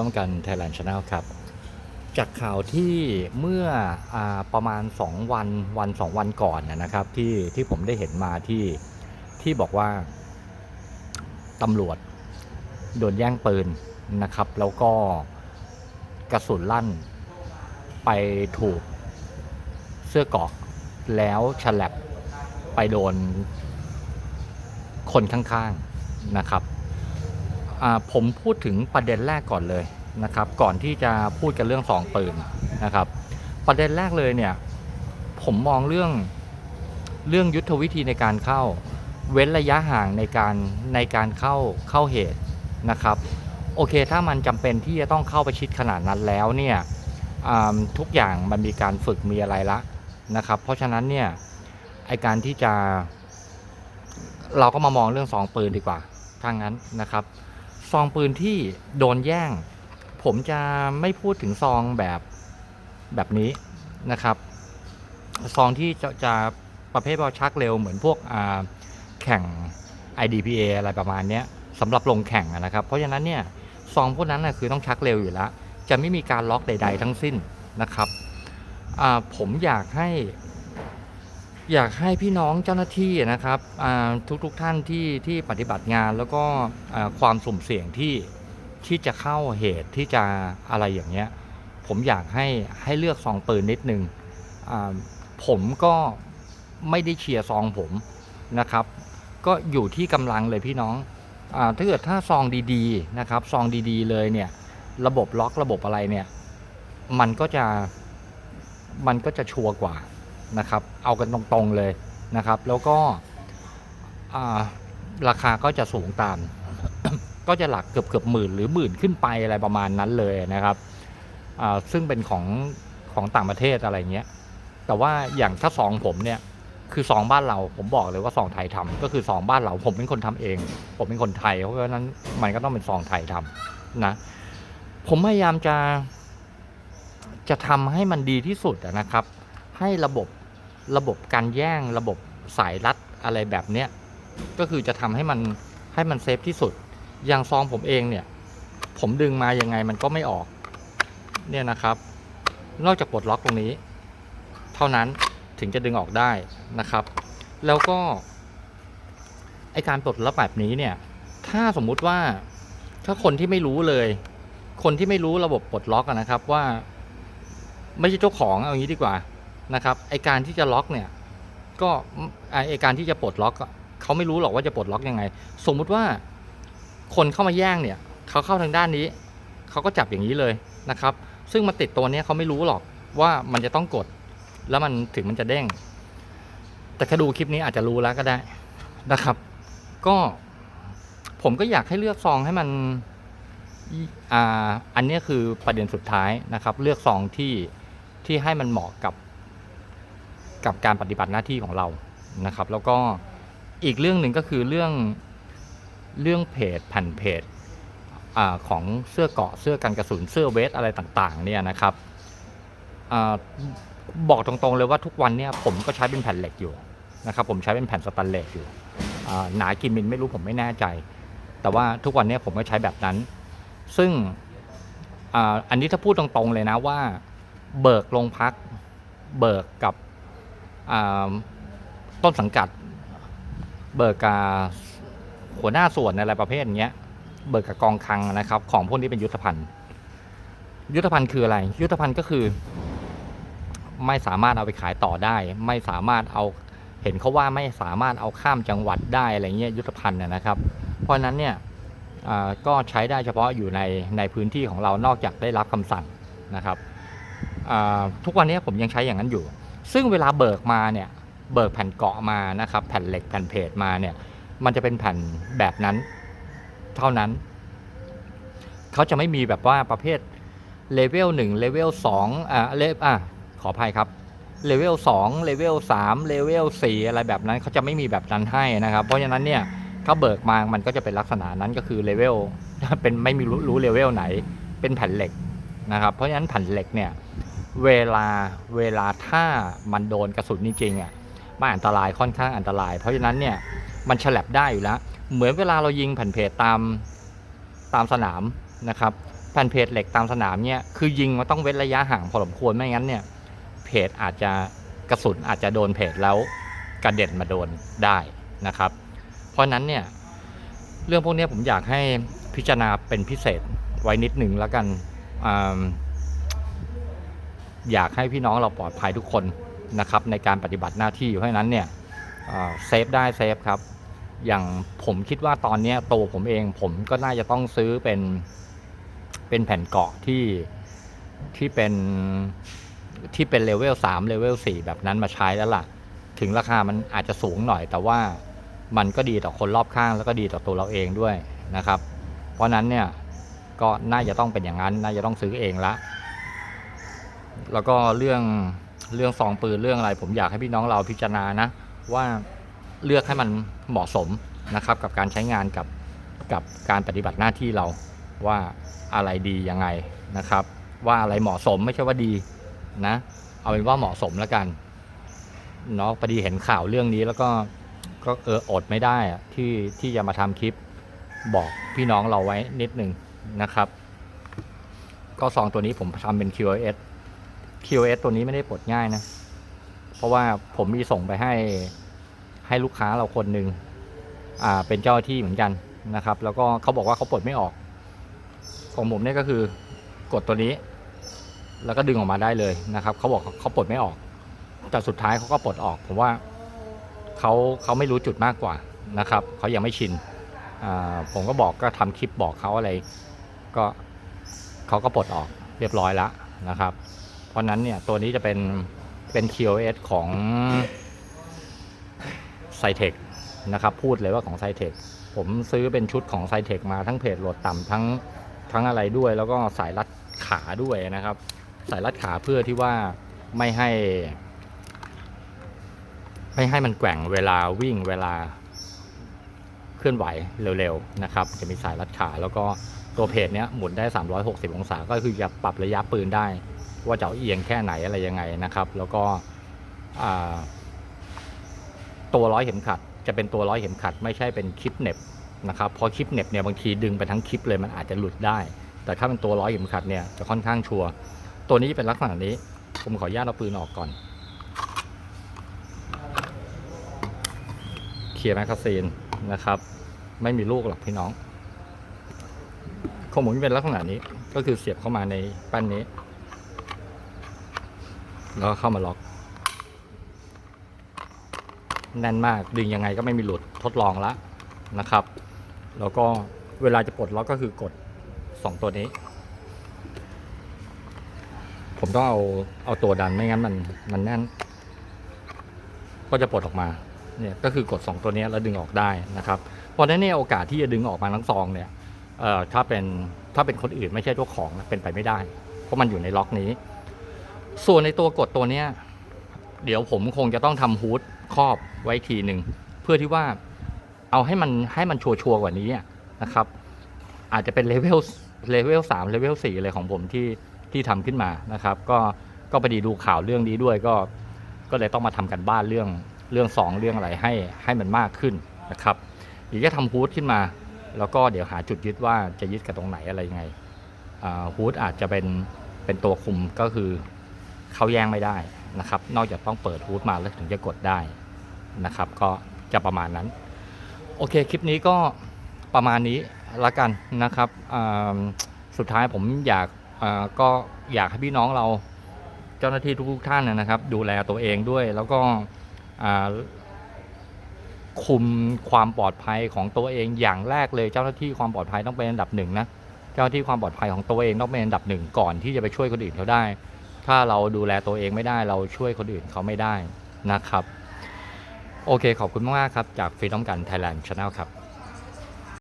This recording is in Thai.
ร่วมกัน Thailand Channel ครับ จากข่าวที่เมื่ออประมาณ 2 วันวัน 2 วันก่อนนะครับที่ที่ผมได้เห็นมาที่ที่บอกว่าตำรวจโดนแย่งปืนนะครับ แล้วก็กระสุนลั่นไปถูกเสื้อเกราะแล้วฉลับไปโดนคนข้างๆนะครับ ผมพูดถึงประเด็นแรกก่อนเลยนะครับ ก่อนที่จะพูดกันเรื่องสองปืนนะครับ ประเด็นแรกเลยเนี่ย ผมมองเรื่องเรื่องยุทธวิธีในการเข้า เว้นระยะห่างในการในการเข้าเข้าเหตุนะครับ โอเคถ้ามันจำเป็นที่จะต้องเข้าไปชิดขนาดนั้นแล้วเนี่ยทุกอย่างมันมีการฝึกมีอะไรละนะครับ เพราะฉะนั้นเนี่ยไอการที่จะ เราก็มามองเรื่องซองปืนดีกว่าถ้างนั้นนะครับ ซองปืนที่โดนแย่ง ผมจะไม่พูดถึงซองแบบแบบนี้นะครับ ซองที่จะจะประเภทว่าชักเร็วเหมือนพวกแข่ง IDPA อะไรประมาณนี้สำหรับลงแข่งนะครับ เพราะฉะนั้นเนี่ยซองพวกนั้นนะคือต้องชักเร็วอยู่แล้ว จะไม่มีการล็อกใด ๆ ทั้งสิ้นนะครับผมอยากให้ อยากให้พี่น้องเจ้าหน้าที่นะครับทุกทุกๆท่านที่ที่ปฏิบัติงานแล้วก็ความสุ่มเสี่ยงที่ที่จะเข้าเหตุที่จะอะไรอย่างเงี้ยผมอยากให้ให้เลือกซองปืนนิดนึงผมก็ไม่ได้เชียร์ซองผมนะครับ ก็อยู่ที่กำลังเลยพี่น้องอถ้าเกิดถ้าซองดีๆนะครับซองดีๆเลยเนี่ยระบบล็อกระบบอะไรเนี่ยมันก็จะมันก็จะชัวร์กว่า นะครับ เอากันตรงๆเลยนะครับ แล้วก็ราคาก็จะสูงตาม ก็จะหลักเกือบเกือบหมื่นหรือหมื่นขึ้นไปอะไรประมาณนั้นเลยนะครับซึ่งเป็นของของต่างประเทศอะไรเงี้ย แต่ว่าอย่างถ้าสองผมเนี่ยคือสองบ้านเราผมบอกเลยว่าสองไทยทำก็คือสองบ้านเราผมเป็นคนทำเอง ผมเป็นคนไทย เพราะฉะนั้นมันก็ต้องเป็นซองไทยทำนะ ผมพยายามจะจะทำให้มันดีที่สุดนะครับ ให้ระบบ ระบบการแย่งระบบสายรัดอะไรแบบเนี้ยก็คือจะทำให้มันให้มันเซฟที่สุด อย่างซองผมเองเนี่ยผมดึงมายังไงมันก็ไม่ออกเนี่ยนะครับ นอกจากปลดล็อกตรงนี้ เท่านั้นถึงจะดึงออกได้นะครับ แล้วก็ไอการปลดล็อกแบบนี้เนี่ย ถ้าสมมุติว่าถ้าคนที่ไม่รู้เลย คนที่ไม่รู้ระบบปลดล็อกนะครับว่า ไม่ใช่เจ้าของเอางี้ดีกว่า นะครับไอการที่จะล็อกเนี่ยก็ไอไอการที่จะปลดล็อกเขาไม่รู้หรอกว่าจะปลดล็อกยังไง สมมุติว่าคนเข้ามาแย่งเนี่ยเขาเข้าทางด้านนี้เขาก็จับอย่างนี้เลยนะครับ ซึ่งมาติดตัวนี้เขาไม่รู้หรอกว่ามันจะต้องกด แล้วมันถึงมันจะเด้ง แต่ถ้าดูคลิปนี้อาจจะรู้แล้วก็ได้นะครับ ก็ผมก็อยากให้เลือกซองให้มันอ่าอันนี้คือประเด็นสุดท้ายนะครับ เลือกซองที่ที่ให้มันเหมาะกับ กับการปฏิบัติหน้าที่ของเรานะครับ แล้วก็อีกเรื่องหนึ่งก็คือเรื่องเรื่องเพจแผ่นเพจอของเสื้อเกาะเสื้อกันกระสุนเสื้อเวสอะไรต่างๆเนี่ยนะครับอบอกตรงๆเลยว่าทุกวันเนี่ยผมก็ใช้เป็นแผ่นเหล็กอยู่นะครับผมใช้เป็นแผ่นสแตนเลสอยู่หนากี่มิลไม่รู้ผมไม่แน่ใจ แต่ว่าทุกวันนี้ผมก็ใช้แบบนั้น ซึ่งออันนี้ถ้าพูดตรงๆเลยนะว่า เบิกโรงพัก เบิกกับ ต้นสังกัด เบิกกับหัวหน้าส่วนอะไรประเภทเนี้ย เบิกกับกองคลังนะครับ ของพวกนี้เป็นยุทธภัณฑ์ยุทธภัณฑ์คืออะไร ยุทธภัณฑ์ก็คือ ไม่สามารถเอาไปขายต่อได้ ไม่สามารถเอาเห็นเขาว่าไม่สามารถเอาข้ามจังหวัดได้อะไรเงี้ยยุทธภัณฑ์นะครับ เพราะฉะนั้นเนี่ยก็ใช้ได้เฉพาะอยู่ในในพื้นที่ของเรานอกจากได้รับคำสั่งนะครับทุกวันนี้ผมยังใช้อย่างนั้นอยู่ ซึ่งเวลาเบิกมาเนี่ยเบิกแผ่นเกาะมานะครับ แผ่นเหล็กแผ่นเพจมาเนี่ย มันจะเป็นแผ่นแบบนั้นเท่านั้น เขาจะไม่มีแบบว่าประเภทเลเวลหนึ่งเลเวลสองอ่าเลอะขออภัยครับเลเวลสองเลเวลสามเลเวลสี่อะไรแบบนั้นเขาจะไม่มีแบบนั้นให้นะครับ เพราะฉะนั้นเนี่ยถ้าเบิกมามันก็จะเป็นลักษณะนั้นก็คือเลเวลเป็นไม่มีรู้รู้เลเวลไหน เป็นแผ่นเหล็กนะครับ เพราะฉะนั้นแผ่นเหล็กเนี่ย เวลาเวลาถ้ามันโดนกระสุนจริงๆอะมันอันตรายค่อนข้างอันตราย เพราะฉะนั้นเนี่ยมันฉลับได้อยู่แล้ว เหมือนเวลาเรายิงแผ่นเพจตามตามสนามนะครับแผ่นเพจเหล็กตามสนามเนี่ยคือยิงมันต้องเว้นระยะห่างพอสมควรไม่งั้นเนี่ยเพจอาจจะกระสุนอาจจะโดนเพจแล้วกระเด็นมาโดนได้นะครับ เพราะนั้นเนี่ยเรื่องพวกนี้ผมอยากให้พิจารณาเป็นพิเศษไว้นิดหนึ่งแล้วกัน อยากให้พี่น้องเราปลอดภัยทุกคนนะครับในการปฏิบัติหน้าที่เพราะฉะนั้นเนี่ยเซฟได้เซฟครับ อย่างผมคิดว่าตอนนี้ตัวผมเองผมก็น่าจะต้องซื้อเป็นเป็นแผ่นเกาะที่ที่เป็นที่เป็นเลเวล3เลเวล4แบบนั้นมาใช้แล้วล่ะ ถึงราคามันอาจจะสูงหน่อย แต่ว่ามันก็ดีต่อคนรอบข้างแล้วก็ดีต่อตัวเราเองด้วยนะครับ เพราะนั้นเนี่ยก็น่าจะต้องเป็นอย่างนั้น น่าจะต้องซื้อเองละ แล้วก็เรื่องเรื่องซองปืนเรื่องอะไร ผมอยากให้พี่น้องเราพิจารณานะว่าเลือกให้มันเหมาะสมนะครับกับการใช้งานกับกับการปฏิบัติหน้าที่เราว่าอะไรดียังไงนะครับ ว่าอะไรเหมาะสมไม่ใช่ว่าดีนะ เอาเป็นว่าเหมาะสมแล้วกันเนาะพอดีเห็นข่าวเรื่องนี้แล้วก็ก็เอออดไม่ได้ที่ที่จะมาทำคลิปบอกพี่น้องเราไว้นิดหนึ่งนะครับ ก็ซองตัวนี้ผมทำเป็น QoS QoS ตัวนี้ไม่ได้ปลดง่ายนะ เพราะว่าผมมีส่งไปให้ให้ลูกค้าเราคนหนึ่งอ่าเป็นเจ้าที่เหมือนกันนะครับ แล้วก็เขาบอกว่าเขาปลดไม่ออก ของผมเนี่ยก็คือกดตัวนี้ แล้วก็ดึงออกมาได้เลยนะครับเขาบอกเขาปลดไม่ออก แต่สุดท้ายเขาก็ปลดออก ผมว่าเขาเขาไม่รู้จุดมากกว่านะครับเขายังไม่ชินผมก็บอกก็ทำคลิปบอกเขาอะไร ก็เขาก็ปลดออกเรียบร้อยแล้วนะครับ เพราะนั้นเนี่ยตัวนี้จะเป็นเป็น QoS ของไซเทคนะครับพูดเลยว่าของไซเทคผมซื้อเป็นชุดของไซเทคมาทั้งเพจโหลดต่ำทั้งทั้งอะไรด้วย แล้วก็สายรัดขาด้วยนะครับ สายรัดขาเพื่อที่ว่าไม่ให้ ไม่ให้มันแกว่งเวลาวิ่งเวลาเคลื่อนไหวเร็วๆนะครับ จะมีสายรัดขาแล้วก็ตัวเพจเนี้ยหมุนได้ 360 องศา ก็คือจะปรับระยะปืนได้ ว่าจะเอียงแค่ไหนอะไรยังไงนะครับ แล้วก็ตัวร้อยเข็มขัด จะเป็นตัวร้อยเข็มขัด ไม่ใช่เป็นคลิปเน็บนะครับเพราะคลิปเน็บเนี่ยบางทีดึงไปทั้งคลิปเลยมันอาจจะหลุดได้ แต่ถ้าเป็นตัวร้อยเข็มขัดเนี่ยจะค่อนข้างชัวร์ตัวนี้เป็นลักษณะนี้ ผมขออนุญาตเอาปืนออกก่อนเคลียร์แมกกาซีนนะครับ ไม่มีลูกหรอกพี่น้องข้อมจะเป็นลักษณะนี้ก็คือเสียบเข้ามาในแป้นนี้ แล้วก็เข้ามาล็อก แน่นมากดึงยังไงก็ไม่มีหลุดทดลองละนะครับ แล้วก็เวลาจะปลดล็อกก็คือกดสองตัวนี้ ผมต้องเอาเอาตัวดันไม่งั้นมันมันแน่น ก็จะปลดออกมาเนี่ยก็คือกด 2 ตัวนี้แล้วดึงออกได้นะครับ เพราะนั้นเนี่ยโอกาสที่จะดึงออกมาทั้งซองเนี่ยถ้าเป็นถ้าเป็นคนอื่นไม่ใช่เจ้าของเป็นไปไม่ได้ เพราะมันอยู่ในล็อกนี้ ส่วนในตัวกดตัวเนี้ยเดี๋ยวผมคงจะต้องทำฮูดครอบไว้ทีหนึ่งเพื่อที่ว่าเอาให้มันให้มันชัวร์กว่านี้นะครับ อาจจะเป็นเลเวลเลเวลสามเลเวลสี่เลยของผมที่ที่ทำขึ้นมานะครับ ก็ก็พอดีดูข่าวเรื่องนี้ด้วยก็ก็เลยต้องมาทำกันบ้านเรื่องเรื่องสองเรื่องอะไรให้ให้มันมากขึ้นนะครับเดี๋ยวจะทำฮูดขึ้นมา แล้วก็เดี๋ยวหาจุดยึดว่าจะยึดกับตรงไหนอะไรยังไงฮูดอาจจะเป็นเป็นตัวคุมก็คือ เขาแย่งไม่ได้นะครับ นอกจากต้องเปิดฮูดมาแล้วถึงจะกดได้นะครับ ก็จะประมาณนั้น โอเคคลิปนี้ก็ประมาณนี้ละกันนะครับสุดท้ายผมอยากก็อยากให้พี่น้องเราเจ้าหน้าที่ทุกท่านนะครับ ดูแลตัวเองด้วย แล้วก็คุมความปลอดภัยของตัวเองอย่างแรกเลยเจ้าหน้าที่ความปลอดภัยต้องเป็นอันดับหนึ่งนะเจ้าหน้าที่ความปลอดภัยของตัวเองต้องเป็นอันดับหนึ่งก่อนที่จะไปช่วยคนอื่นเขาได้ ถ้าเราดูแลตัวเองไม่ได้เราช่วยคนอื่นเขาไม่ได้นะครับ โอเคขอบคุณมากครับ จากฟรีดอมกันไทยแลนด์ชาแนลครับ